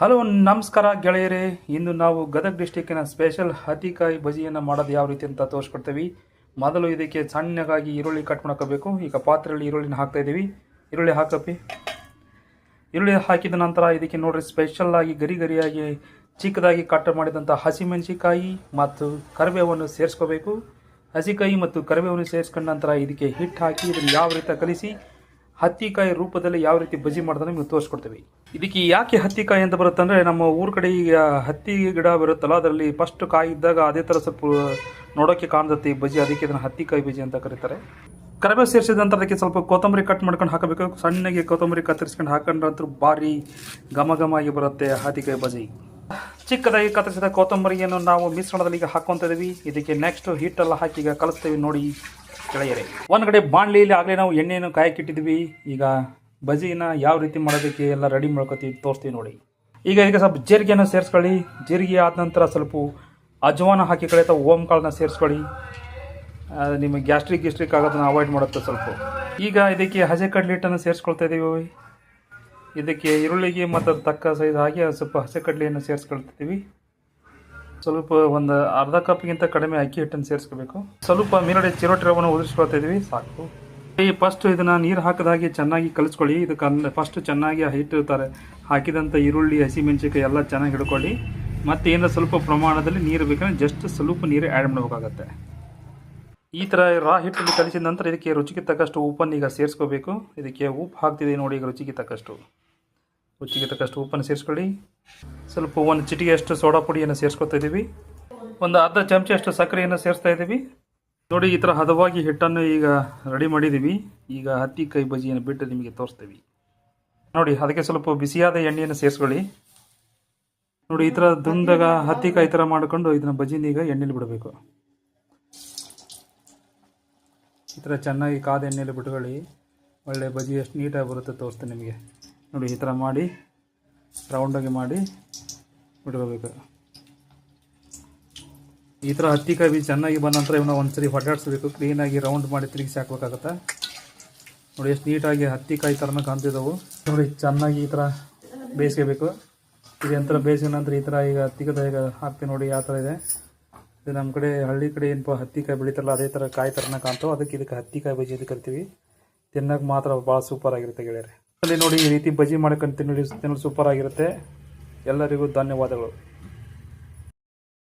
Hello, ನಮಸ್ಕಾರ ಗೆಳೆಯರೇ. ಇಂದು ನಾವು ಗದಗ ಡಿಸ್ಟಿಕ್ಕಿನ ಸ್ಪೆಷಲ್ ಹತ್ತಿಕಾಯಿ ಬಜಿಯನ್ನು ಮಾಡೋದು ಯಾವ ರೀತಿ ಅಂತ ತೋರಿಸ್ಕೊಡ್ತೀವಿ. ಮೊದಲು ಇದಕ್ಕೆ ಸಣ್ಣಗಾಗಿ ಈರುಳ್ಳಿ ಕಟ್ ಮಾಡ್ಕೋಬೇಕು. ಈಗ ಪಾತ್ರೆಯಲ್ಲಿ ಈರುಳ್ಳಿನ ಹಾಕ್ತಾ ಇದ್ದೀವಿ. ಈರುಳ್ಳಿ ಹಾಕಪ್ಪಿ. ಈರುಳ್ಳಿ ಹಾಕಿದ ನಂತರ ಇದಕ್ಕೆ ನೋಡಿರಿ ಸ್ಪೆಷಲ್ ಆಗಿ ಗರಿ ಗರಿಯಾಗಿ ಚಿಕ್ಕದಾಗಿ ಕಟ್ ಮಾಡಿದಂಥ ಹಸಿಮೆಣಸಿಕಾಯಿ ಮತ್ತು ಕರಿಬೇವನ್ನು ಸೇರಿಸ್ಕೋಬೇಕು. ಹಸಿಕಾಯಿ ಮತ್ತು ಕರಿಬೇವನ್ನು ಸೇರಿಸ್ಕೊಂಡ ನಂತರ ಇದಕ್ಕೆ ಹಿಟ್ಟು ಹಾಕಿ ಇದನ್ನು ಯಾವ ರೀತಿ ಕಲಿಸಿ ಹತ್ತಿಕಾಯಿ ರೂಪದಲ್ಲಿ ಯಾವ ರೀತಿ ಬಜಿ ಮಾಡೋದನ್ನ ನಿಮಗೆ ತೋರಿಸ್ಕೊಡ್ತೀವಿ. ಇದಕ್ಕೆ ಯಾಕೆ ಹತ್ತಿಕಾಯಿ ಅಂತ ಬರುತ್ತೆ ಅಂದರೆ ನಮ್ಮ ಊರ ಕಡೆ ಈಗ ಹತ್ತಿ ಗಿಡ ಬರುತ್ತಲ್ಲ, ಅದರಲ್ಲಿ ಫಸ್ಟ್ ಕಾಯಿ ಇದ್ದಾಗ ಅದೇ ಥರ ಸ್ವಲ್ಪ ನೋಡೋಕ್ಕೆ ಕಾಣ್ತೈತಿ ಬಜಿ ಅದಕ್ಕೆ ಇದನ್ನು ಹತ್ತಿಕಾಯಿ ಬಜಿ ಅಂತ ಕರೀತಾರೆ. ಕರಿಬೇವು ಸೇರಿಸಿದ ನಂತರ ಅದಕ್ಕೆ ಸ್ವಲ್ಪ ಕೊತ್ತಂಬರಿ ಕಟ್ ಮಾಡ್ಕೊಂಡು ಹಾಕಬೇಕು. ಸಣ್ಣಗೆ ಕೊತ್ತಂಬರಿ ಕತ್ತರಿಸ್ಕೊಂಡು ಹಾಕೊಂಡ್ರೆ ಅಂತೂ ಭಾರಿ ಘಮ ಘಮ ಆಗಿ ಬರುತ್ತೆ ಹತ್ತಿಕಾಯಿ ಬಜಿ ಚಿಕ್ಕದಾಗಿ ಕತ್ತರಿಸಿದ ಕೊತ್ತಂಬರಿಯನ್ನು ನಾವು ಮಿಶ್ರಣದಲ್ಲಿ ಈಗ ಹಾಕೊತ ಇದೀವಿ. ಇದಕ್ಕೆ ನೆಕ್ಸ್ಟ್ ಹಿಟ್ಟೆಲ್ಲ ಹಾಕಿ ಈಗ ಕಲಿಸ್ತೀವಿ ನೋಡಿ. ಕೆಳಗೆರೆ ಒಂದು ಕಡೆ ಬಾಣಲಿಯಲ್ಲಿ ಆಗಲೇ ನಾವು ಎಣ್ಣೆಯನ್ನು ಕಾಯಕ್ಕಿಟ್ಟಿದ್ವಿ ಈಗ ಬಜಿನ ಯಾವ ರೀತಿ ಮಾಡೋದಕ್ಕೆ ಎಲ್ಲ ರೆಡಿ ಮಾಡ್ಕೊತೀವಿ ತೋರಿಸ್ತೀವಿ ನೋಡಿ. ಈಗ ಇದಕ್ಕೆ ಸ್ವಲ್ಪ ಜೀರಿಗೆಯನ್ನು ಸೇರಿಸ್ಕೊಳ್ಳಿ. ಜೀರಿಗೆ ಆದ ನಂತರ ಸ್ವಲ್ಪ ಅಜವಾನ ಹಾಕಿ ಅಥವಾ ಓಮ್ ಕಾಳನ್ನ ಸೇರಿಸ್ಕೊಳ್ಳಿ. ನಿಮಗೆ ಗ್ಯಾಸ್ಟ್ರಿಕ್ ಗಿಸ್ಟ್ರಿಕ್ ಆಗೋದನ್ನು ಅವಾಯ್ಡ್ ಮಾಡುತ್ತೆ ಸ್ವಲ್ಪ. ಈಗ ಇದಕ್ಕೆ ಹಸೆ ಕಡಲೆ ಹಿಟ್ಟನ್ನು ಸೇರಿಸ್ಕೊಳ್ತಾ ಇದ್ದೀವಿ ಇದಕ್ಕೆ ಈರುಳ್ಳಿಗೆ ಮತ್ತು ತಕ್ಕ ಸೈಜ್ ಹಾಗೆ ಸ್ವಲ್ಪ ಹಸೆ ಕಡಲೆಯನ್ನು ಸೇರಿಸ್ಕೊಳ್ತಿದ್ದೀವಿ ಸ್ವಲ್ಪ ಒಂದು ಅರ್ಧ ಕಪ್ಗಿಂತ ಕಡಿಮೆ ಅಕ್ಕಿ ಹಿಟ್ಟನ್ನು ಸೇರಿಸ್ಕೋಬೇಕು. ಸ್ವಲ್ಪ ಮೇಲ್ಗಡೆ ಚಿರೋಟಿ ರವನ್ನು ಉದುರಿಸ್ಕೊಳ್ತಾ ಇದೀವಿ ಸಾಕು. ಈ ಫಸ್ಟ್ ಇದನ್ನ ನೀರು ಹಾಕಿದ ಚೆನ್ನಾಗಿ ಕಲಿಸ್ಕೊಳ್ಳಿ. ಇದಕ್ಕೆ ಫಸ್ಟ್ ಚೆನ್ನಾಗಿ ಹಿಟ್ಟಿರ್ತಾರೆ ತಾರೆ ಹಾಕಿದಂಥ ಈರುಳ್ಳಿ ಹಸಿಮೆಣಸಿಕಾಯಿ ಎಲ್ಲ ಚೆನ್ನಾಗಿ ಹಿಡ್ಕೊಳ್ಳಿ. ಮತ್ತೆ ಏನಾರ ಸ್ವಲ್ಪ ಪ್ರಮಾಣದಲ್ಲಿ ನೀರು ಬೇಕಂದ್ರೆ ಜಸ್ಟ್ ಸ್ವಲ್ಪ ನೀರು ಆ್ಯಡ್ ಮಾಡಬೇಕಾಗತ್ತೆ. ಈ ಥರ ರಾ ಹಿಟ್ಟಲ್ಲಿ ಕಲಿಸಿದ ನಂತರ ಇದಕ್ಕೆ ರುಚಿಗೆ ತಕ್ಕಷ್ಟು ಉಪ್ಪನ್ನು ಈಗ ಸೇರಿಸ್ಕೋಬೇಕು. ಇದಕ್ಕೆ ಉಪ್ಪು ಹಾಕ್ತಿದೆ ನೋಡಿ, ಈಗ ರುಚಿಗೆ ತಕ್ಕಷ್ಟು. ರುಚಿಗೆ ತಕ್ಕಷ್ಟು ಉಪ್ಪನ್ನು ಸೇರಿಸ್ಕೊಳ್ಳಿ. ಸ್ವಲ್ಪ ಒಂದು ಚಿಟಿಗೆಯಷ್ಟು ಸೋಡಾ ಪುಡಿಯನ್ನು ಸೇರಿಸ್ಕೊತಾ ಇದ್ದೀವಿ. ಒಂದು ಅರ್ಧ ಚಮಚಷ್ಟು ಸಕ್ಕರೆಯನ್ನು ಸೇರಿಸ್ತಾ ಇದ್ದೀವಿ. ನೋಡಿ, ಈ ಥರ ಹದವಾಗಿ ಹಿಟ್ಟನ್ನು ಈಗ ರೆಡಿ ಮಾಡಿದ್ದೀವಿ. ಈಗ ಹತ್ತಿ ಕೈ ಬಜಿಯನ್ನು ಬಿಟ್ಟು ನಿಮಗೆ ತೋರಿಸ್ತೀವಿ. ನೋಡಿ, ಅದಕ್ಕೆ ಸ್ವಲ್ಪ ಬಿಸಿಯಾದ ಎಣ್ಣೆಯನ್ನು ಸೇರಿಸ್ಕೊಳ್ಳಿ. ನೋಡಿ, ಈ ಥರ ದುಂಡಗ ಹತ್ತಿಕಾಯಿ ಥರ ಮಾಡಿಕೊಂಡು ಇದನ್ನು ಬಜಿನ ಈಗ ಎಣ್ಣೆಲಿ ಬಿಡಬೇಕು. ಈ ಥರ ಚೆನ್ನಾಗಿ ಕಾದ ಎಣ್ಣೆಯಲ್ಲಿ ಬಿಟ್ಕೊಳ್ಳಿ. ಒಳ್ಳೆ ಬಜಿ ಎಷ್ಟು ನೀಟಾಗಿ ಬರುತ್ತೆ ತೋರಿಸ್ತೀನಿ ನಿಮಗೆ. ನೋಡಿ, ಈ ಥರ ಮಾಡಿ ರೌಂಡಾಗಿ ಮಾಡಿ ಬಿಟ್ಕೋಬೇಕು ಈ ಥರ ಹತ್ತಿ ಕಾಯಿ ಚೆನ್ನಾಗಿ ಬಂದ ನಂತರ ಇವನ್ನ ಒಂದ್ಸರಿ ಹೊಡ್ಡಾಡಿಸ್ಬೇಕು ಕ್ಲೀನಾಗಿ ರೌಂಡ್ ಮಾಡಿ ತಿರುಗಿಸಿ ಹಾಕ್ಬೇಕಾಗತ್ತೆ? ನೋಡಿ, ಎಷ್ಟು ನೀಟಾಗಿ ಹತ್ತಿ ಕಾಯಿ ಥರನ ಕಾಣ್ತಿದ್ದವು ನೋಡಿ, ಚೆನ್ನಾಗಿ ಈ ಥರ ಬೇಯಿಸ್ಕೋಬೇಕು. ಇದು ನಂತರ ಬೇಯಿಸಿದ ನಂತರ ಈ ಥರ ಈಗ ಹತ್ತಿಗದ ಈಗ ಹಾಕ್ತೀವಿ ನೋಡಿ ಯಾವ ಥರ ಇದೆ. ಇದು ನಮ್ಮ ಕಡೆ ಹಳ್ಳಿ ಕಡೆ ಏನಪ್ಪ ಹತ್ತಿಕಾಯಿ ಬೆಳೀತಾರಲ್ಲ, ಅದೇ ಥರ ಕಾಯಿ ಥರನ ಕಾಣ್ತಾವೆ. ಅದಕ್ಕೆ ಇದಕ್ಕೆ ಹತ್ತಿಕಾಯಿ ಬಜ್ಜಿ ಇದು ಕರಿತೀವಿ. ತಿನ್ನಕ್ಕೆ ಮಾತ್ರ ಭಾಳ ಸೂಪರ್ ಆಗಿರುತ್ತೆ ಗೆಳೆಯರೆ. ಅಲ್ಲಿ ನೋಡಿ ಈ ರೀತಿ ಬಜ್ಜಿ ಮಾಡ್ಕೊಂಡು ನೋಡಿ ಸೂಪರ್ ಆಗಿರುತ್ತೆ. ಎಲ್ಲರಿಗೂ ಧನ್ಯವಾದಗಳು.